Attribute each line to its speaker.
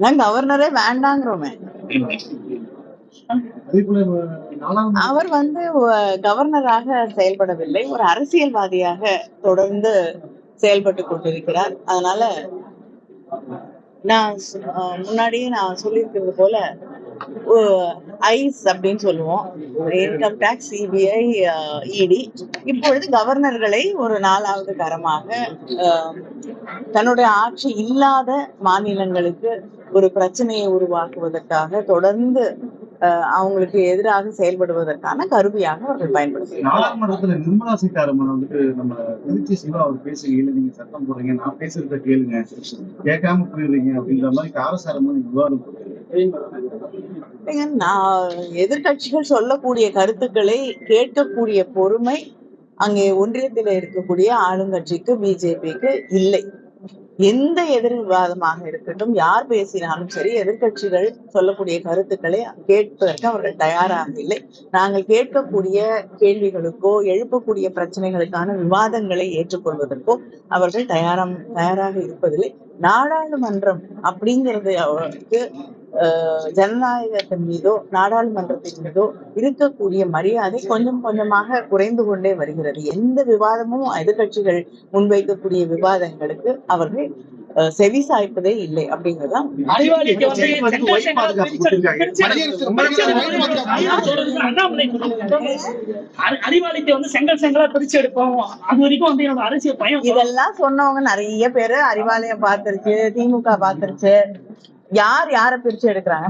Speaker 1: நான் கவர்னரே வேண்டாங்கிறோமே. அவர் வந்து கவர்னராக செயல்படவில்லை. ஒரு அரசியல்வாதியாக தொடர்ந்து செயல்பட்டு கொண்டிருக்கிறார். அதனால நான் முன்னாடியே நான் சொல்லியிருக்கிறது போல ஐஸ் அப்படின்னு சொல்லுவோம். இன்கம் டேக்ஸ் சிபிஐ இடி இப்பொழுது கவர்னர்களை ஒரு நாலாவது கரமாக தன்னுடைய ஆட்சி இல்லாத மாநிலங்களுக்கு ஒரு பிரச்சனையை உருவாக்குவதற்காக தொடர்ந்து அவங்களுக்கு எதிராக செயல்படுவதற்கான கருவியாக அவர்கள் பயன்படுத்துகிறார்கள்.
Speaker 2: நாடாளுமன்றத்துல நிர்மலா சீதாராமன் வந்துட்டு நம்ம திருச்சி சிவா அவர் பேசுகையில் நீங்க சத்தம் போடுறீங்க நான் பேசுறத கேளுங்க கேட்காம போயிடுறீங்க அப்படின்ற மாதிரி காரசாரம் விவாதம் போட்டு
Speaker 1: எதிர்கட்சிகள் நான் சொல்லக்கூடிய கருத்துக்களை கேட்கக்கூடிய பொறுமை அங்கே ஒன்றியத்தில் இருக்கக்கூடிய ஆளுங்கட்சிக்கு பிஜேபிக்கு இல்லை. எந்த எதிர் விவாதமாக இருக்கட்டும் யார் பேசினாலும் சரி எதிர்கட்சிகள் சொல்லக்கூடிய கருத்துக்களை கேட்பதற்கு அவர்கள் தயாராக இல்லை. நாங்கள் கேட்கக்கூடிய கேள்விகளுக்கோ எழுப்பக்கூடிய பிரச்சனைகளுக்கான விவாதங்களை ஏற்றுக்கொள்வதற்கோ அவர்கள் தயாரம் தயாராக இருப்பதில்லை. நாடாளுமன்றம் அப்படிங்கிறது அவருக்கு ஜனநாயகத்தின் மீதோ நாடாளுமன்றத்தின் மீதோ இருக்கக்கூடிய மரியாதை கொஞ்சம் கொஞ்சமாக குறைந்து கொண்டே வருகிறது. எந்த விவாதமும் எதிர்கட்சிகள் முன்வைக்கக்கூடிய விவாதங்களுக்கு அவர்கள் செவி சாய்ப்பதே இல்லை அப்படிங்கறதுதான்
Speaker 3: அறிவாளிக்கு வந்து செங்கல் செங்கலா பிரிச்சு- எடுப்போம். அது வரைக்கும் வந்து என்னோட அரசியல் பயம்.
Speaker 1: இதெல்லாம் சொன்னவங்க நிறைய பேரு அறிவாலயம் பார்த்திருச்சு திமுக பார்த்திருச்சு. யார் யாரை பிரிச்சு எடுக்கிறாங்க?